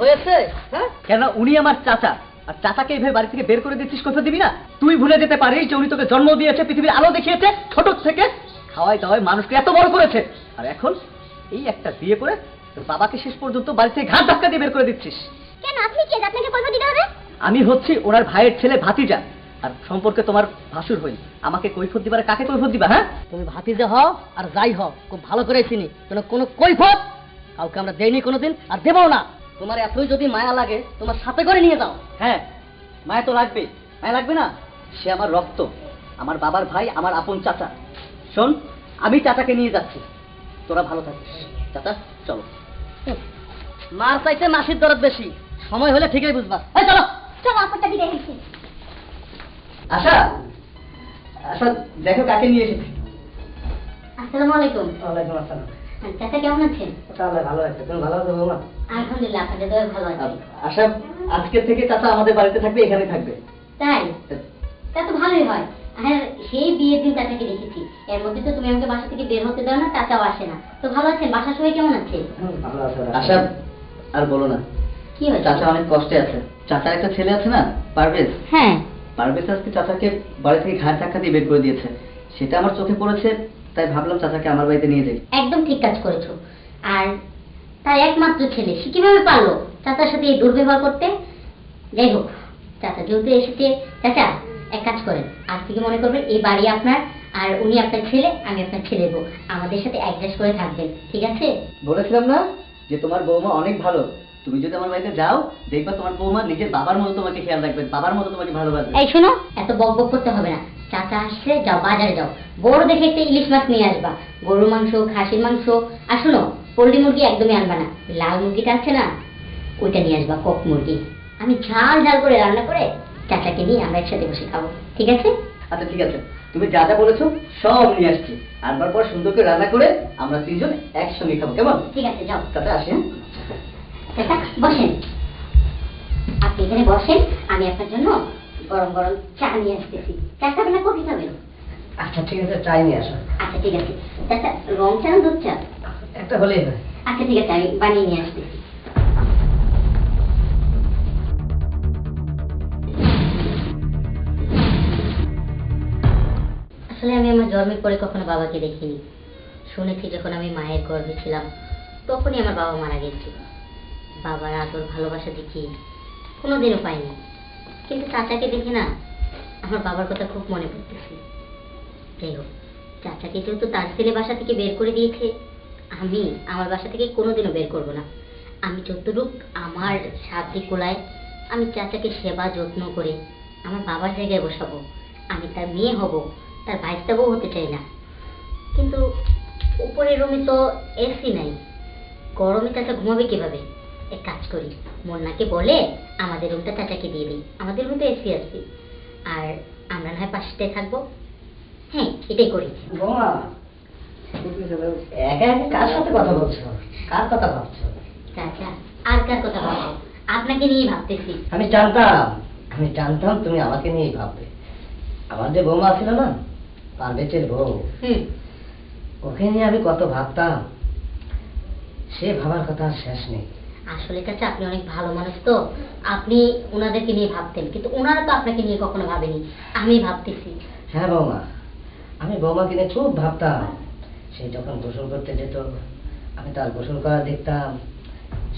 হয়েছে? হ্যাঁ? কেন? উনি আমার চাচা। আর চাচাকে এইভাবে বাড়ি থেকে বের করে দিচ্ছিস কথা দিবি না? তুই ভুলে যেতে পারিস যে উনি তোকে জন্ম দিয়েছে পৃথিবীর আলো দেখিয়েছে ছোট থেকে। খাওয়াই দাওয়াই মানুষকে এত বড় করেছে। আর এখন এই একটা বিয়ে করে তোর বাবাকে শেষ পর্যন্ত বাড়ি থেকে ঘাট ধাক্কা দিয়ে বের করে দিচ্ছিস। কেন? আপনি কে? আপনাকে কৈফত দিতে হবে? আমি হচ্ছি ওনার ভাইয়ের ছেলে ভাতিজা। আর সম্পর্কে তোমার ভাসুর হই। আমাকে কৈফত দিবার কাকে কৈফত দিবা হ্যাঁ? তুমি ভাতিজা হও আর যাই হও খুব ভালো করে চিনি। কোনো কোনো কৈফত কাউকে আমরা দেইনি কোনোদিন আর দেবও না। তোমার এতই যদি মায়া লাগে তোমার সাথে করে নিয়ে যাও। হ্যাঁ মায়া তো লাগবে মায়া লাগবে না? সে আমার রক্ত আমার বাবার ভাই আমার আপন চাচা। শোন আমি চাচাকে নিয়ে যাচ্ছি। তোরা ভালো থাকিস। চাচা চলো। মার চাইতে মাসির দরদ বেশি। সময় হলে ঠিকই বুঝবা। এই চলো। চলো আপনারটা বিদায় হয়েছে আশা আশা দেখো কাকে নিয়ে এসেছি। আসসালামু আলাইকুম। ওয়ালাইকুম আসসালাম। চাচা কেমন আছেন? তাহলে ভালো আছে। তুমি ভালো আছো বৌমা? আলহামদুলিল্লাহ আপনাদের দয়া ভালো আছে। আশা আজকে থেকে চাচা আমাদের বাড়িতে থাকবে এখানে থাকবে। তাই? তা তো ভালোই হয়। আর সেই বিয়ের দিন চাচাকে দেখেছি। এর মধ্যে তো তুমি আমাকে বাসা থেকে বের হতে দাও না চাচাও আসে না। তো ভালো আছেন? বাসার সবাই কেমন আছে? আশা আর বলো না। কি হয়েছে? চাচা অনেক কষ্টে আছে। চাচার একটা ছেলে আছে না পারভেজ? হ্যাঁ। পারভেজ আজকে চাচাকে বাড়ি থেকে ঘাট ধাক্কা দিয়ে বের করে দিয়েছে। সেটা আমার চোখে পড়েছে তাই ভাবলাম চাচাকে আমার বাড়িতে নিয়ে যাই। একদম ঠিক কাজ করেছ। আর তার একমাত্র ছেলে। সে কীভাবে পারল? চাচার সাথে এই দুর্ব্যবহার করতে? যাই হোক চাচা যেহেতু এসেছে চাচা এক কাজ করেন। আজ থেকে মনে করবেন এই বাড়ি আপনার আর উনি আপনার ছেলে আমি আপনার ছেলে বউ। আমাদের সাথে অ্যাডজাস্ট করে থাকবেন ঠিক আছে? বলেছিলাম না যে তোমার বৌমা অনেক ভালো। তুমি যদি আমার বাড়িতে যাও দেখবা তোমার বৌমা নিজের বাবার মতো তোমাকে খেয়াল রাখবে বাবার মতো তোমাকে ভালোবাসবে। এই শোনো এত বক বক করতে হবে না। চাচা আসছে যাও বাজারে যাও। বড় দেখে একটা ইলিশ মাছ নিয়ে আসবা। গরুর মাংস খাসির মাংস। আর শোনো পোল্ট্রি মুরগি একদমই আনবা না। লাল মুরগিটা আছে না ওইটা নিয়ে আসবা কক মুরগি। আমি ঝাল ঝাল করে রান্না করে চাচাকে নিয়ে আমরা একসাথে বসে খাব। ঠিক আছে? আচ্ছা ঠিক আছে। তুমি যা যা বলেছ সব নিয়ে আসছি। আনবার পর সুন্দর করে রান্না করে আমরা তিনজন একসঙ্গে খাব কেমন? ঠিক আছে যাও। চাচা আসি হ্যাঁ? চাচা বসেন। আপনি এখানে বসেন আমি আপনার জন্য গরম গরম চা নিয়ে আসতেছি। চা খাবেন না কফি খাবেন? আচ্ছা ঠিক আছে চাই নিয়ে আসো আচ্ছা ঠিক আছে। চাচা রং চা দুধ চা? একটা হলেই হয়। আচ্ছা ঠিক আছে, আমি বানিয়ে নিয়ে আসতেছি। আসলে আমি আমার জন্মের পরে কখনো বাবাকে দেখিনি। শুনেছি যখন আমি মায়ের গর্ভে ছিলাম, তখনই আমার বাবা মারা গেছে। বাবার আদর, ভালোবাসা দেখি কোনোদিনও পাইনি। কিন্তু চাচাকে দেখে না, আমার বাবার কথা খুব মনে পড়তেছে। যাই হোক, চাচাকে যেহেতু তার ছেলে বাসা থেকে বের করে দিয়েছে আমি আমার বাসা থেকে কোনোদিনও বের করব না। আমি যতটুক আমার সাধ্যে কোলায়, আমি চাচাকে সেবা যত্ন করে আমার বাবার জায়গায় বসাবো। আমি তার মেয়ে হব, তার ভাইস্তা বউ হতে চাই না। কিন্তু উপরের রুমে তো এসি নাই। গরমে চাচা ঘুমাবে কীভাবে? এক কাজ করি মন্নাকে বলে আমাদের রুমটা চাচাকে দিয়ে দিই। আমাদের রুমে তো এসি আছে। আর আমরা না হয় পাশেটায় থাকব। হ্যাঁ এটাই করি। একা একা কার সাথে কথা বলছো? কার কথা ভাবছ? চাচা আর কার কথা বলব আপনাকে নিয়ে ভাবতেছি। আমি জানতাম আমি জানতাম তুমি আমাকে নিয়েই ভাববে। আমার যে বৌমা ছিল না পারবেচের বউ। ওকে নিয়ে আমি কত ভাবতাম। সে ভাবার কথা আর শেষ নেই। আসলে চাচা আপনি অনেক ভালো মানুষ তো। আপনি ওনাদেরকে নিয়ে ভাবতেন কিন্তু ওনারা তো আপনাকে নিয়ে কখনো ভাবেনি। আমি ভাবতেছি। হ্যাঁ বৌমা আমি বৌমাকে নিয়ে খুব ভাবতাম। সে যখন গোসল করতে যেত আমি তার গোসল করা দেখতাম।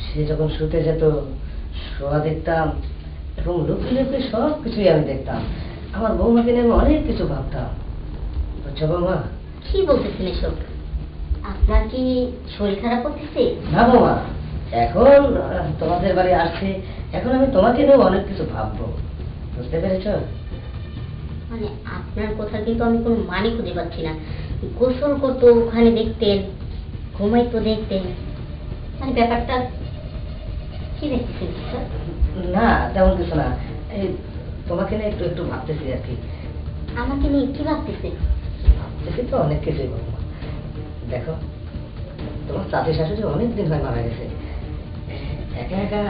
সে যখন শুতে যেত শোয়া দেখতাম এবং লুকিয়ে লুকিয়ে সব কিছুই আমি দেখতাম। আমার বৌমাকে নিয়ে আমি অনেক কিছু ভাবতাম। বুঝছ বৌমা? কি বলতেছেন এসব? আপনার কি শরীর খারাপ করতেছে না বৌমা এখন তোমাদের বাড়ি আসছে এখন আমি তোমাকে নিয়েও অনেক কিছু ভাববো। বুঝতে পেরেছ? মানে আপনার কথা কিন্তু আমি কোনো মানে খুঁজে পাচ্ছি না। গোসল করতো ওখানে দেখতেন ঘুমাইতো দেখতেন। মানে ব্যাপারটা কি দেখতেছেন স্যার? না তেমন কিছু না। এই তোমাকে নিয়ে একটু একটু ভাবতেছি আর কি। আমাকে নিয়ে কি ভাবতেছেন? ভাবতেছি তো অনেক কিছুই বলব। দেখো তোমার চাচি শাশুড়ি অনেক দিন হয় মারা গেছে। একা একা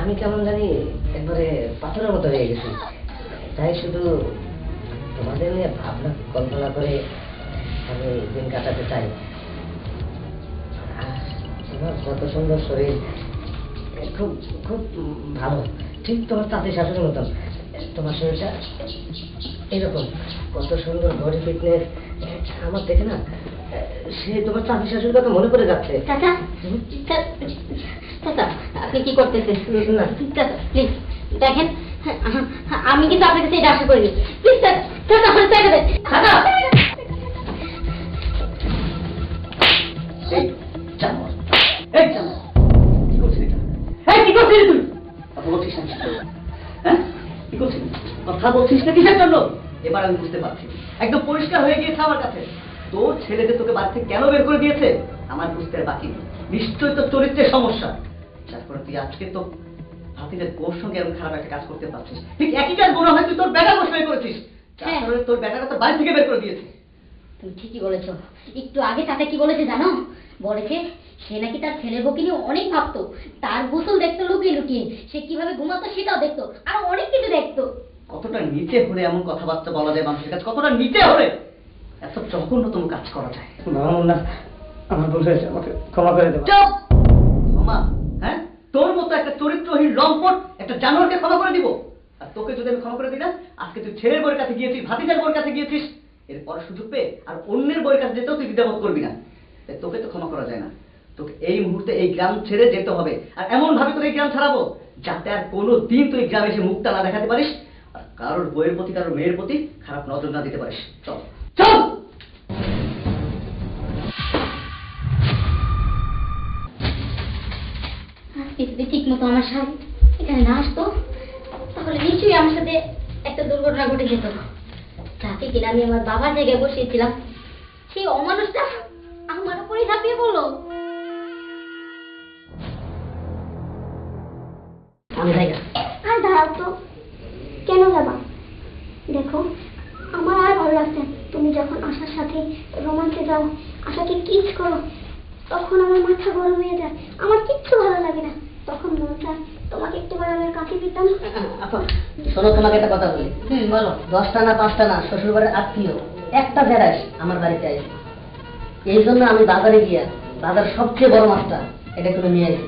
আমি কেমন জানি একবারে পাথরের মতো হয়ে গেছি। তাই শুধু তোমাদের নিয়ে ভাবনা কল্পনা করে আমি দিন কাটাতে চাই। তোমার কত সুন্দর শরীর। খুব খুব ভালো। ঠিক তোমার চাচি শাশুড়ির মতন তোমার শরীরটা এরকম। কত সুন্দর বডি ফিটনেস আমার দেখে না সে তোমার চাচি শাশুড়ির কথা মনে করে যাচ্ছে। চাচা চা- চাচা আপনি কি করতেছেন? না। চাচা প্লিজ দেখেন আমি কিন্তু আপনার কাছে এটা আশা করিনি। প্লিজ চাচা টাকা দেন খাতা এই চামচ এই চামচ কি করছিস এটা এই কি করছিস তুই কথা বলছিস না হ্যাঁ কি করছিস কথা বলছিস না কিসের জন্য এবার আমি বুঝতে পারছি একদম পরিষ্কার হয়ে গিয়েছে আমার কাছে তোর ছেলে তোকে বাড়ি কেন বের করে দিয়েছে আমার বুঝতে বাকি নেই নিশ্চয়ই তোর চরিত্রের সমস্যা ফলে তুই আজকে তো ভাতিদের গোর সঙ্গে এরকম খারাপ একটা কাজ করতে পারছিস ঠিক একই কাজ মনে হয় তুই তোর বেটা বসে করেছিস। হ্যাঁ। তোর বেটাটা তোর বাড়ি থেকে বের করে দিয়েছে। তুমি ঠিকই বলেছ। একটু আগে কি বলেছে জানো? বলেছে সে নাকি তার ছেলের বউকে নিয়ে অনেক ভাবতো। তার গোসল দেখতো লুকিয়ে লুকিয়ে। সে কীভাবে ঘুমাতো সেটাও দেখতো। আর অনেক কিছু দেখতো। কতটা নিচে হলে এমন কথাবার্তা বলা যায় মানুষের কাছে? কতটা নিচে হলে? এত জঘন্যতম কাজ করা যায়। না আমার ভুল হয়েছে আমাকে ক্ষমা করে দেবো চুপ! হ্যাঁ? তোর মতো একটা চরিত্রহীন লম্পট একটা জানোয়ারকে ক্ষমা করে দিব। আর তোকে যদি আমি ক্ষমা করে না, আজকে তুই ছেলের বইয়ের কাছে গিয়েছিস ভাতিজার বইয়ের কাছে গিয়েছিস এরপর সুযোগ পেয়ে আর অন্যের বইয়ের কাছে যেতেও তুই দ্বিধাবোধ করবি না। তাই তোকে তো ক্ষমা করা যায় না। তোকে এই মুহূর্তে এই গ্রাম ছেড়ে যেতে হবে। আর এমন ভাবে তোকে এই গ্রাম ছাড়াবো যাতে আর কোনো দিন তুই গ্রামে এসে মুখটা না দেখাতে পারিস আর কারোর বইয়ের প্রতি, কারোর মেয়ের প্রতি খারাপ নজর না দিতে পারিস। চল। চল! ঠিক মতো আমার শাড়ি এখানে না আসতো তাহলে আমার সাথে একটা দুর্ঘটনা ঘটে যেত। যাকে কিনা আমি আমার বাবার জায়গায় বসিয়েছিলাম। সেই অমানুষটা আমার উপরেই ঝাঁপিয়ে পড়ল। আর দাঁড়াও তো। কেন যাবা? দেখো আমার আর ভালো লাগছে তুমি যখন আশার সাথে রোমান্সে যাও আশাকে কিস করো তখন আমার মাথা গরম হয়ে যায়। আমার কিচ্ছু ভালো লাগে না। তখন মন চায় তোমাকে একটু আমার কাছে দিতাম। আপা, শোনো তোমাকে একটা কথা বলি। হুম বলো। দশটা না পাঁচটা না শ্বশুর বাড়ির আত্মীয়। একটা জেরাস আমার বাড়িতে আসবে এই জন্য আমি বাজারে গিয়া বাজার সবচেয়ে বড় মাছটা এটা করে নিয়ে আসি।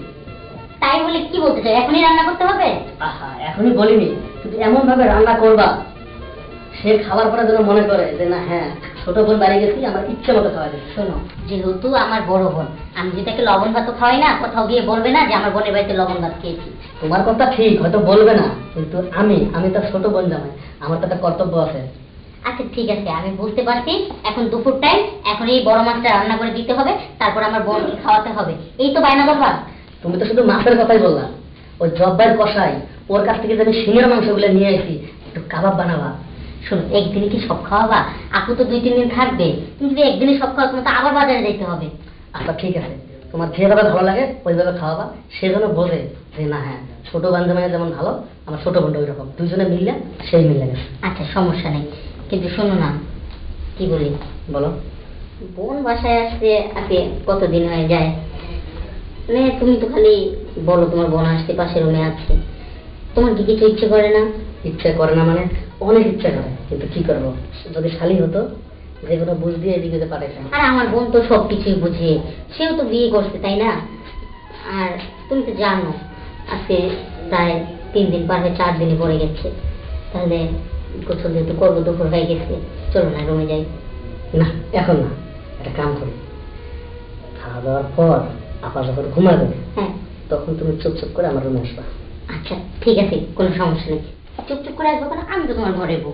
তাই বলে কি বলতে চাই এখনই রান্না করতে হবে? আহা এখনই বলিনি। কিন্তু এমন ভাবে রান্না করবা সে খাবার পরে যেন মনে করে যে না হ্যাঁ ছোট বোন বাড়ি গেছি আমার ইচ্ছে মতো খাওয়া যাবে শোনো। যেহেতু আমার বড় বোন আমি যদি তাকে লবণ ভাত খাওয়াই না কোথাও গিয়ে বলবে না যে আমার বোনের বাড়িতে লবণ ভাত খেয়েছি। তোমার কথা ঠিক হয়তো বলবে না। কিন্তু আমি আমি তার ছোট বোন জামাই। আমার তো একটা কর্তব্য আছে। আচ্ছা ঠিক আছে আমি বুঝতে পারছি। এখন দুপুর টাইম এখন এই বড় মাছটা রান্না করে দিতে হবে তারপর আমার বোনকে খাওয়াতে হবে। এই তো বায়না করবা তুমি তো শুধু মাছের কথাই বললা। ওই জব্বার কষাই ওর কাছ থেকে যে আমি সিংহের মাংসগুলো নিয়ে আসি একটু কাবাব বানাবা। শোনো একদিনে কি সব খাওয়াবা? আপু তো দুই তিন দিন থাকবে। তুমি যদি একদিনে সব খাওয়া তোমার তো আবার বাজারে যেতে হবে। আচ্ছা ঠিক আছে। তোমার যেভাবে ভালো লাগে ওইভাবে খাওয়াবা। সে যেন বোঝে যে না হ্যাঁ। ছোট বান্ধবীরা যেমন ভালো আমার ছোট বোনটা ওই রকম দুজনে মিললে সেই মিলে গেছে। আচ্ছা সমস্যা নেই। কিন্তু শোনো না কি বলি? বলো। বোন বাসায় আসতে আগে কতদিন হয়ে যায়? মানে তুমি তো খালি বলো তোমার বোন আসতে পাশের রুমে আছে। তোমার কি কিছু ইচ্ছে করে না? ইচ্ছে করে না মানে? অনেক ইচ্ছে করে কিন্তু কি করব? যদি শালি হতো যে কোনো বুঝ দিয়ে এদিকে যে পাঠাইতাম। আর আমার বোন তো সব কিছুই বুঝে। সেও তো বিয়ে করছে তাই না? আর তুমি তো জানো আজকে প্রায় তিন দিন পার হয়ে চার দিনে পড়ে গেছে। তাহলে গোসল যেহেতু করব দুপুর হয়ে গেছে চলো না রুমে যাই। না এখন না একটা কাম করি। খাওয়া দাওয়ার পর আপা যখন ঘুমাবে হ্যাঁ। তখন তুমি চুপ চুপ করে আমার রুমে আসবা। আচ্ছা ঠিক আছে কোনো সমস্যা নেই। চুপচুপ করে আসব কেন? আমি তো তোমার ঘরে বউ।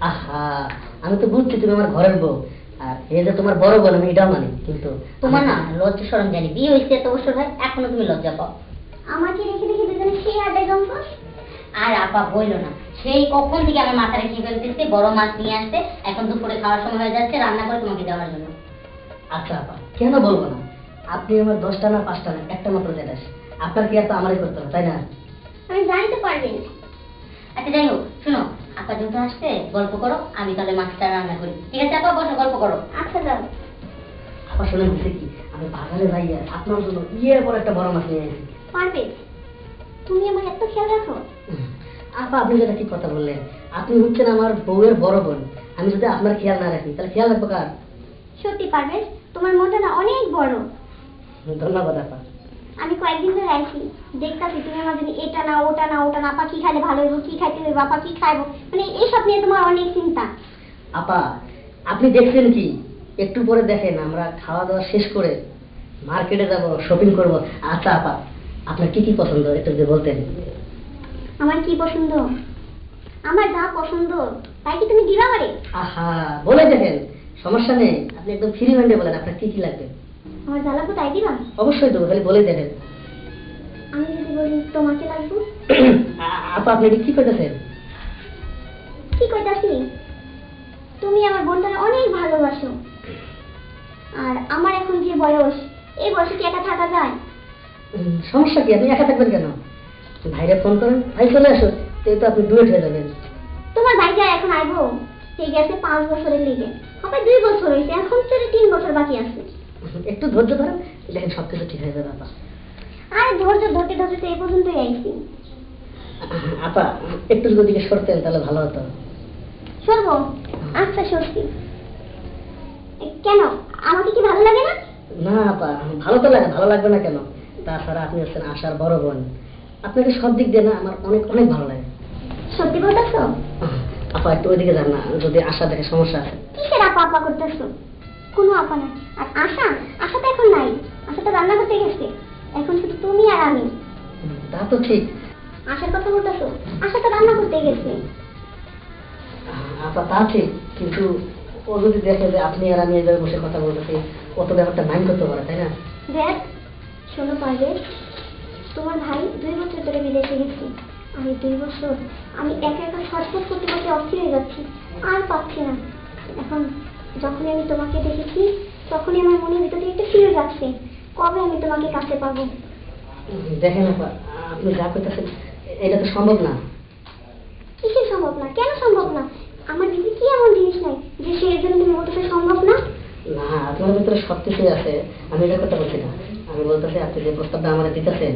আহা আমি তো বুঝছি তুমি আমার ঘরের বউ। আর এই যে তোমার বড় বোন আমি এটাও মানি কিন্তু তোমার না লজ্জা সরম জানি বিয়ে হয়েছে এত বছর হয় এখনও তুমি লজ্জা পাও। আমাকে রেখে রেখে দুজনে সেই আড্ডায় জমবো আর আপা বইলো না সেই কখন থেকে আমার মাথা রেখে ফেলতেছে বড় মাছ নিয়ে আসতে এখন দুপুরে খাওয়ার সময় হয়ে যাচ্ছে রান্না করে তোমাকে দেওয়ার জন্য। আচ্ছা আপা কেন বলব না? আপনি আমার দশটা না পাঁচটা না একটা মাত্র জেলাস আপনার কি এত আমারই করতে হবে তাই না? আমি জানতে পারবেন আচ্ছা যাই হোক শোনো আপা যেহেতু আসতে গল্প করো আমি তাহলে মাছটা রান্না করি। ঠিক আছে আপা বসো গল্প করো। আচ্ছা যাও। আপা শুনে কি আমি বাজারে যাইয়া আপনার জন্য ইয়ে বড় একটা বড় মাছ নিয়ে এসেছি পারবে? তুমি আমার এত খেয়াল রাখো। আপা আপনি যেটা কি কথা বললেন আপনি হচ্ছেন আমার বউয়ের বড় বোন। আমি যদি আপনার খেয়াল না রাখি তাহলে খেয়াল রাখব কার? সত্যি পারবে? তোমার মনটা না অনেক বড়। ধন্যবাদ আপা। আমি কয়েকদিন ধরে আইছি দেখতাছি তুমি আমার জন্য এটা না ওটা না ওটা না। আপা কি খাইলে ভালো হইব কি খাইতে হইব আপা কি খাইবো? মানে এইসব নিয়ে তোমার অনেক চিন্তা। আপা আপনি দেখছেন কি? একটু পরে দেখেন আমরা খাওয়া দাওয়া শেষ করে মার্কেটে যাব শপিং করব। আচ্ছা আপা। আপনার কি কি পছন্দ একটু যদি বলতেন। আমার কি পছন্দ? আমার যা পছন্দ তাই কি তুমি দিবা পারে আহা বলে দেখেন সমস্যা নেই। আপনি একদম ফ্রি মাইন্ডে বলেন আপনার কি কি লাগবে? আমার যা লাগবে তাই দিবা? অবশ্যই তো খালি বলে দেখেন আমি যদি বলি তোমাকে লাগবে? আপা আপনি কি করতেছেন? কি কইতাছি তুমি আমার বোনটাকে অনেক ভালোবাসো। আর আমার এখন যে বয়স এই বয়সে কি একা থাকা যায়? সমস্যা কি? আপনি একা থাকবেন কেন? ভাইরে ফোন করেন। ভাই চলে আসো। তো আপনি ডুয়েট হয়ে যাবেন। তোমার ভাইটা এখন আইবো সেই গেছে পাঁচ বছরের লিগে হবে দুই বছর হয়েছে এখন তো তিন বছর বাকি আছে। একটু ধৈর্য ধরেন দেখেন সব কিছু ঠিক হয়ে যাবে আপা। আর ধৈর্য ধরতে ধরতে তো এই পর্যন্তই আইছি। আপা একটু যদি ওদিকে সরতেন তাহলে ভালো হতো। সরবো? আচ্ছা সত্যি কেন? আমাকে কি ভালো লাগে না? না আপা ভালো তো লাগে ভালো লাগবে না কেন? তাছাড়া আপনি হচ্ছেন আশার বড় বোন। আপনাকে সব দিক দিয়ে না আমার অনেক অনেক ভালো লাগে। সত্যি বলতেছো? আপা একটু ওইদিকে যান না যদি আশা দেখে সমস্যা আছে। কিসের আপা আপা করতেছো? কোনো আপা নাই। আর আশা? আশা তো এখন নাই। আশা তো রান্না করতে গেছে। এখন শুধু তুমি আর আমি। তা তো ঠিক। আশার কথা বলতেছো? আশা তো রান্না করতে গেছে। আপা তা ঠিক। কিন্তু ও যদি দেখে যে আপনি আর আমি এইভাবে বসে কথা বলতেছি ও তো ব্যাপারটা মাইন্ড করতে পারে তাই না? দেখ শোনো পারবে? তোমার ভাই দুই বছর ধরে বিদেশে গেছে। এই দুই বছর আমি একা একা ছটফট করতে করতে অস্থির হয়ে যাচ্ছি। আর পাচ্ছি না। এখন যখনই আমি তোমাকে দেখেছি তখনই আমার মনের ভিতরে একটু ফিরে যাচ্ছে কবে আমি তোমাকে কাছে পাবো? দেখেন আপনি যা করতেছেন এটা তো সম্ভব না। কিসের সম্ভব না? কেন সম্ভব না? আমার দিদি কি এমন জিনিস নাই যে সেই জন্য তুমি বলতেছো সম্ভব না? না আপনার ভিতরে সব কিছুই আছে। আমি এটা কথা বলছি না। আমি বলতেছি আপনি যে প্রস্তাবটা আমার দিতেছেন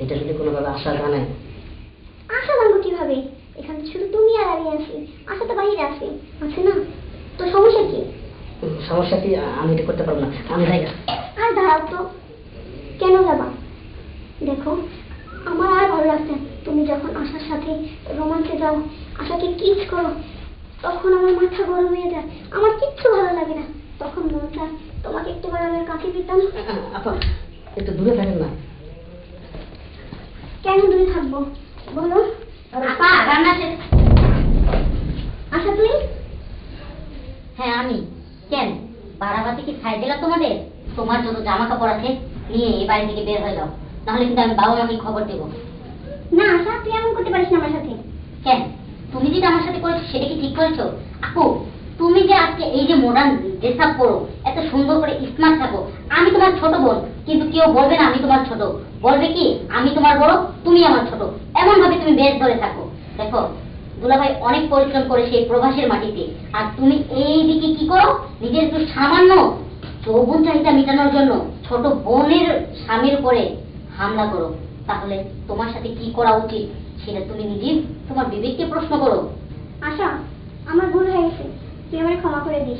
এটা যদি কোনোভাবে আশা জানায় আশা জানব কীভাবে? এখানে শুধু তুমি আর আমি আছি। আশা তো বাইরে আছে। আছে না? তো সমস্যা কি? সমস্যা কি? আমি এটা করতে পারব না। আমি যাই। আর দাঁড়াও তো। কেন যাবা? দেখো আমার আর ভালো লাগছে। তুমি যখন আশার সাথে রোমান্সে যাও আশাকে কিস করো তখন আমার মাথা গরম হয়ে যায়। আমার কিচ্ছু ভালো লাগে না। তখন মন চায় তোমাকে একটু আমার কাছে দিতাম। আপা একটু দূরে থাকেন না। কেন দূরে থাকব? বলো। আপা রান্না শেষ। আশা তুই? হ্যাঁ আমি। কেন? বাড়াবাতি কি খাই দিলা তোমাদের? তোমার যত জামা কাপড় আছে নিয়ে এই বাড়ি থেকে বের হয়ে যাও নাহলে কিন্তু আমি বাবা মাকে খবর দেবো। না আশা তুই এমন করতে পারিস না আমার সাথে। কেন? তুমি যেটা আমার সাথে করেছ সেটা কি ঠিক করেছ? আপু তুমি যে আজকে এই যে মডার্ন ড্রেস আপ করো এত সুন্দর করে স্মার্ট থাকো, আমি তোমার ছোট বোন, কিন্তু কেউ বলবে না আমি তোমার ছোট। বলবে কি, আমি তোমার বড়, তুমি আমার ছোট। এমন ভাবে তুমি বেশ ধরে থাকো। দেখো, দুলাভাই অনেক পরিশ্রম করে সেই প্রবাসের মাটিতে। আর তুমি এই দিকে কি করো? নিজের একটু সামান্য যৌবন চাহিদা মেটানোর জন্য ছোট বোনের স্বামীর উপরে হামলা করো। তাহলে তোমার সাথে কি করা উচিত? সেটা তুমি নিজেই তোমার বিবেককে প্রশ্ন করো। আশা, আমার ভুল হয়ে গেছে। তুই আমার ক্ষমা করে দিস